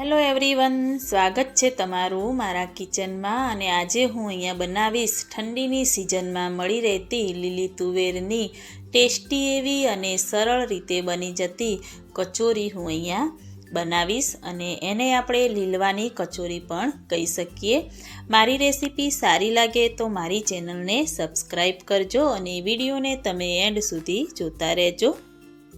Hello everyone સ્વાગત છે તમારું મારા કિચનમાં અને આજે હું અહીંયા બનાવીશ ઠંડીની સિઝનમાં મળી રહેતી લીલી તુવેરની ટેસ્ટી એવી અને સરળ રીતે બની જતી કચોરી હું અહીંયા બનાવીશ અને એને આપણે લીલવાની કચોરી પણ કહી શકીએ. મારી રેસીપી સારી લાગે તો મારી ચેનલને સબસ્ક્રાઈબ કરજો અને વિડીયોને તમે એન્ડ સુધી જોતા રહેજો.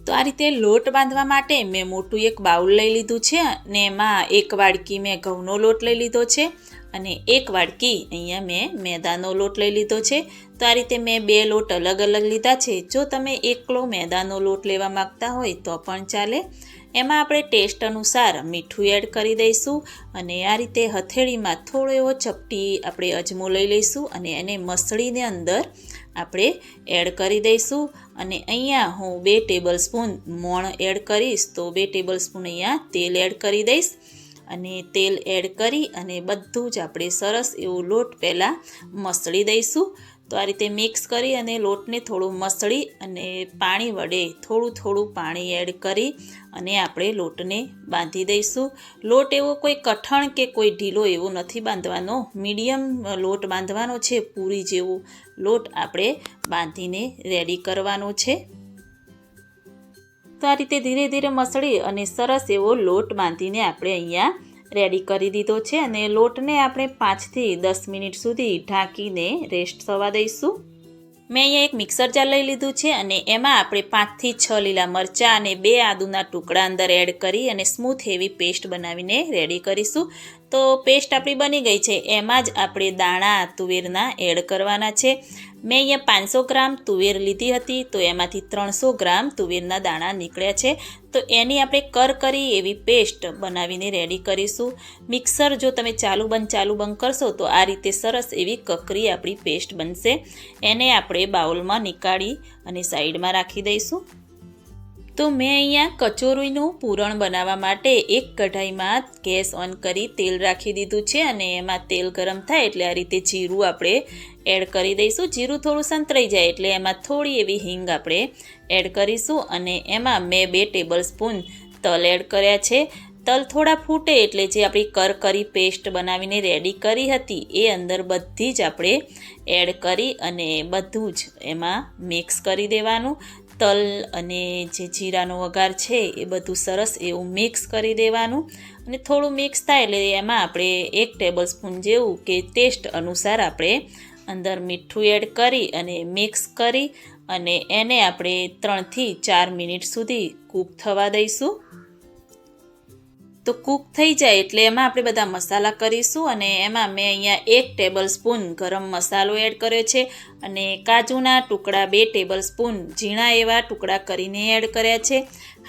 તો આ રીતે લોટ બાંધવા માટે મેં મોટું એક બાઉલ લઈ લીધું છે અને એમાં એક વાડકી મેં ઘઉંનો લોટ લઈ લીધો છે અને એક વાડકી અહીંયા મેં મેદાનો લોટ લઈ લીધો છે. તો આ રીતે મેં બે લોટ અલગ અલગ લીધા છે. જો તમે એકલો મેદાનો લોટ લેવા માગતા હોય તો પણ ચાલે. એમાં આપણે ટેસ્ટ અનુસાર મીઠું એડ કરી દઈશું અને આ રીતે હથેળીમાં થોડો એવો ચપટી આપણે અજમો લઈ લઈશું અને એને મસળીને અંદર આપણે એડ કરી દઈશું. અને અહીંયા હું બે ટેબલ સ્પૂન મોણ એડ કરીશ, તો બે ટેબલ સ્પૂન અહીંયા તેલ એડ કરી દઈશ. અને તેલ એડ કરી અને બધું જ આપણે સરસ એવું લોટ પહેલાં મસળી દઈશું. તો આ રીતે મિક્સ કરી અને લોટને થોડું મસળી અને પાણી વડે થોડું થોડું પાણી એડ કરી અને આપણે લોટને બાંધી દઈશું. લોટ એવો કોઈ કઠણ કે કોઈ ઢીલો એવો નથી બાંધવાનો. મીડિયમ લોટ બાંધવાનો છે, પૂરી જેવો. લોટ આપણે બાંધીને રેડી કરવાનો છે. તો આ રીતે ધીરે ધીરે મસળી અને સરસ એવો લોટ બાંધીને આપણે અહીંયા રેડી કરી દીધો છે અને લોટને આપણે પાંચથી દસ મિનિટ સુધી ઢાંકીને રેસ્ટ થવા દઈશું. મેં અહીંયા એક મિક્સર જાર લઈ લીધું છે અને એમાં આપણે પાંચથી છ લીલા મરચાં અને બે આદુના ટુકડા અંદર એડ કરી અને સ્મૂથ એવી પેસ્ટ બનાવીને રેડી કરીશું. તો પેસ્ટ આપણી બની ગઈ છે. એમાં જ આપણે દાણા, તુવેરના એડ કરવાના છે. મેં અહીંયા પાંચસો ગ્રામ તુવેર લીધી હતી, તો એમાંથી ત્રણસો ગ્રામ તુવેરના દાણા નીકળ્યા છે. તો એની આપણે કર કરી, એવી પેસ્ટ બનાવીને રેડી કરીશું. મિક્સર જો તમે ચાલુ બંધ ચાલુ બંધ કરશો, તો આ રીતે સરસ એવી કકરી આપણી પેસ્ટ બનશે. એને આપણે બાઉલમાં નીકાળી અને સાઈડમાં રાખી દઈશું. તો મેં અહીંયા કચોરીનું પૂરણ બનાવવા માટે એક કઢાઈમાં ગેસ ઓન કરી તેલ રાખી દીધું છે અને એમાં તેલ ગરમ થાય એટલે આ રીતે જીરું આપણે એડ કરી દઈશું. જીરું થોડું સંતરાઈ જાય એટલે એમાં થોડી એવી હિંગ આપણે એડ કરીશું અને એમાં મેં બે ટેબલ સ્પૂન તલ એડ કર્યા છે. તલ થોડા ફૂટે એટલે જે આપણી કરકરી પેસ્ટ બનાવીને રેડી કરી હતી એ અંદર બધી જ આપણે એડ કરી અને બધું જ એમાં મિક્સ કરી દેવાનું. તલ અને જે જીરાનો વઘાર છે એ બધું સરસ એવું મિક્સ કરી દેવાનું. અને થોડું મિક્સ થાય એટલે એમાં આપણે એક ટેબલ સ્પૂન જેવું કે ટેસ્ટ અનુસાર આપણે અંદર મીઠું એડ કરી અને મિક્સ કરી અને એને આપણે ત્રણથી ચાર મિનિટ સુધી કૂક થવા દઈશું. તો કૂક થઈ જાય એટલે એમાં આપણે બધા મસાલા કરીશું અને એમાં મેં અહીંયા એક ટેબલ સ્પૂન ગરમ મસાલો એડ કર્યો છે અને કાજુના ટુકડા બે ટેબલ સ્પૂન ઝીણા એવા ટુકડા કરીને એડ કર્યા છે.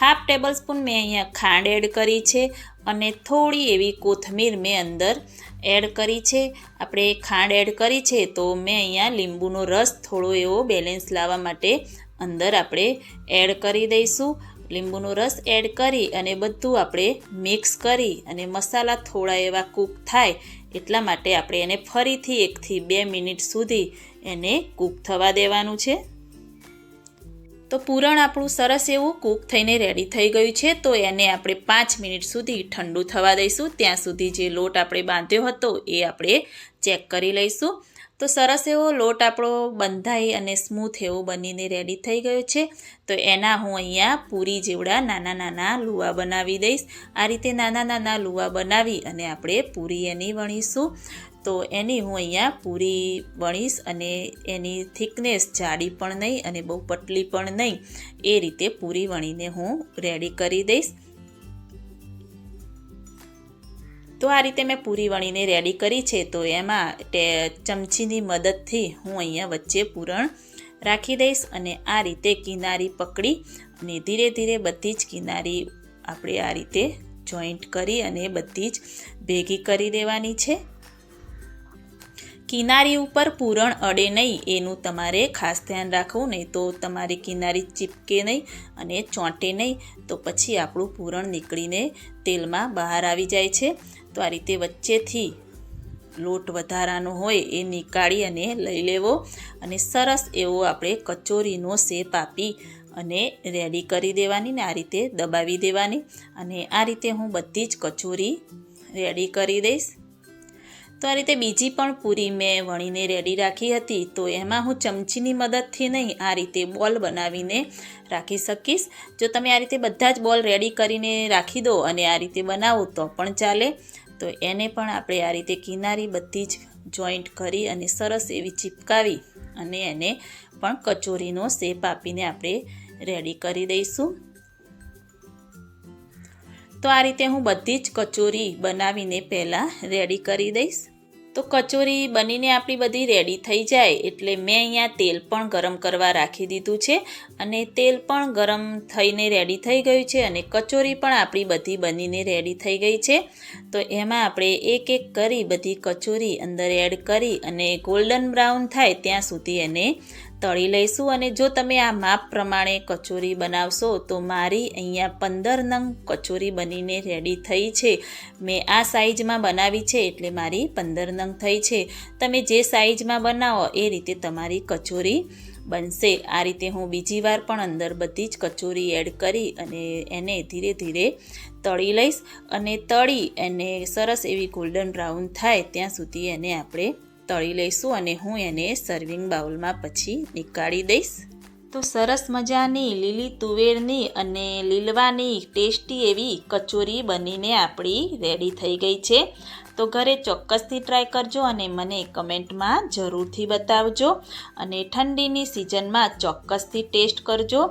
હાફ ટેબલ સ્પૂન મેં અહીંયા ખાંડ એડ કરી છે અને થોડી એવી કોથમીર મેં અંદર એડ કરી છે. આપણે ખાંડ એડ કરી છે તો મેં અહીંયા લીંબુનો રસ થોડો એવો બેલેન્સ લાવવા માટે અંદર આપણે એડ કરી દઈશું. લીંબુનો રસ એડ કરી અને બધું આપણે મિક્સ કરી અને મસાલા થોડા એવા કૂક થાય એટલા માટે આપણે એને ફરીથી એકથી બે મિનિટ સુધી એને કૂક થવા દેવાનું છે. તો પૂરણ આપણું સરસ એવું કૂક થઈને રેડી થઈ ગયું છે, તો એને આપણે પાંચ મિનિટ સુધી ઠંડુ થવા દઈશું. ત્યાં સુધી જે લોટ આપણે બાંધ્યો હતો એ આપણે ચેક કરી લઈશું. તો સરસ એવો લોટ આપણો બંધાઈ અને સ્મૂથ એવો બનીને રેડી થઈ ગયો છે. તો એના હું અહીંયા પૂરી જેવડા નાના નાના લુવા બનાવી દઈશ. આ રીતે નાના નાના લુવા બનાવી અને આપણે પૂરી એની વણીશું. તો એની હું અહીંયા પૂરી વણીશ અને એની થિકનેસ જાડી પણ નહીં અને બહુ પતલી પણ નહીં, એ રીતે પૂરી વણીને હું રેડી કરી દઈશ. તો આ રીતે મેં પૂરી વણીને રેડી કરી છે, તો એમાં ચમચીની મદદથી હું અહીંયા વચ્ચે પૂરણ રાખી દઈશ અને આ રીતે કિનારી પકડી અને ધીરે ધીરે બધી જ કિનારી આપણે આ રીતે જોઈન્ટ કરી અને બધી જ ભેગી કરી દેવાની છે. કિનારી ઉપર પૂરણ અડે નહીં, એનું તમારે ખાસ ધ્યાન રાખવું, નહીં તો તમારી કિનારી ચીપકે નહીં અને ચોંટે નહીં. તો પછી આપણું પૂરણ નીકળીને તેલમાં બહાર આવી જાય છે. તો આ રીતે વચ્ચેથી લોટ વધારાનો હોય એ નીકાળી અને લઈ લેવો અને સરસ એવો આપણે કચોરીનો શેપ આપી અને રેડી કરી દેવાની ને આ રીતે દબાવી દેવાની. અને આ રીતે હું બધી જ કચોરી રેડી કરી દઈશ. તો આ રીતે બીજી પણ પૂરી મેં વણીને રેડી રાખી હતી. તો એમાં હું ચમચીની મદદથી નહીં, આ રીતે બોલ બનાવીને રાખી શકીશ. જો તમે આ રીતે બધા જ બોલ રેડી કરીને રાખી દો અને આ રીતે બનાવો તો પણ ચાલે. તો એને પણ આપણે આ રીતે કિનારી બધી જ જોઈન્ટ કરી અને સરસ એવી ચીપકાવી અને એને પણ કચોરીનો શેપ આપીને આપણે રેડી કરી દઈશું. તો આ રીતે હું બધી જ કચોરી બનાવીને પહેલાં રેડી કરી દઈશ. તો કચોરી બનીને આપણી બધી રેડી થઈ જાય એટલે મેં અહીંયા તેલ પણ ગરમ કરવા રાખી દીધું છે અને તેલ પણ ગરમ થઈને રેડી થઈ ગયું છે અને કચોરી પણ આપણી બધી બનીને રેડી થઈ ગઈ છે. તો એમાં આપણે એક એક કરી બધી કચોરી અંદર એડ કરી અને ગોલ્ડન બ્રાઉન થાય ત્યાં સુધી એને તળી લઈશું અને જો તમે આ માપ પ્રમાણે કચોરી બનાવશો, તો મારી અહીંયા પંદર નંગ કચોરી બનીને રેડી થઈ છે. મેં આ સાઇઝમાં બનાવી છે એટલે મારી પંદર નંગ થઈ છે. તમે જે સાઇઝમાં બનાવો એ રીતે તમારી કચોરી બનશે. આ રીતે હું બીજી વાર પણ અંદર બધી જ કચોરી એડ કરી અને એને ધીરે ધીરે તળી લઈશ. અને તળી એને સરસ એવી ગોલ્ડન બ્રાઉન થાય ત્યાં સુધી એને આપણે તળી લઈશું અને હું એને સર્વિંગ બાઉલમાં પછી નીકાળી દઈશ. તો સરસ મજાની લીલી તુવેરની અને લીલવાની ટેસ્ટી એવી કચોરી બનીને આપણી રેડી થઈ ગઈ છે. તો ઘરે ચોક્કસથી ટ્રાય કરજો અને મને કમેન્ટમાં જરૂરથી બતાવજો અને ઠંડીની સિઝનમાં ચોક્કસથી ટેસ્ટ કરજો.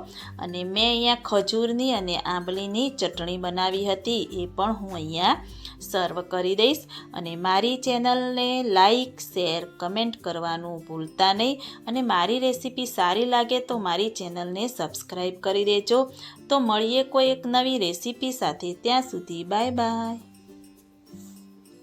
અને મેં અહીંયા ખજૂરની અને આંબલીની ચટણી બનાવી હતી, એ પણ હું અહીંયા સર્વ કરી દઈશ અને મારી ચેનલને લાઈક, શેર, કમેન્ટ કરવાનું ભૂલતા નહીં અને મારી રેસીપી સારી લાગે તો મારી ચેનલને સબસ્ક્રાઈબ કરી દેજો. તો મળીએ કોઈ એક નવી રેસીપી સાથે. ત્યાં સુધી બાય બાય.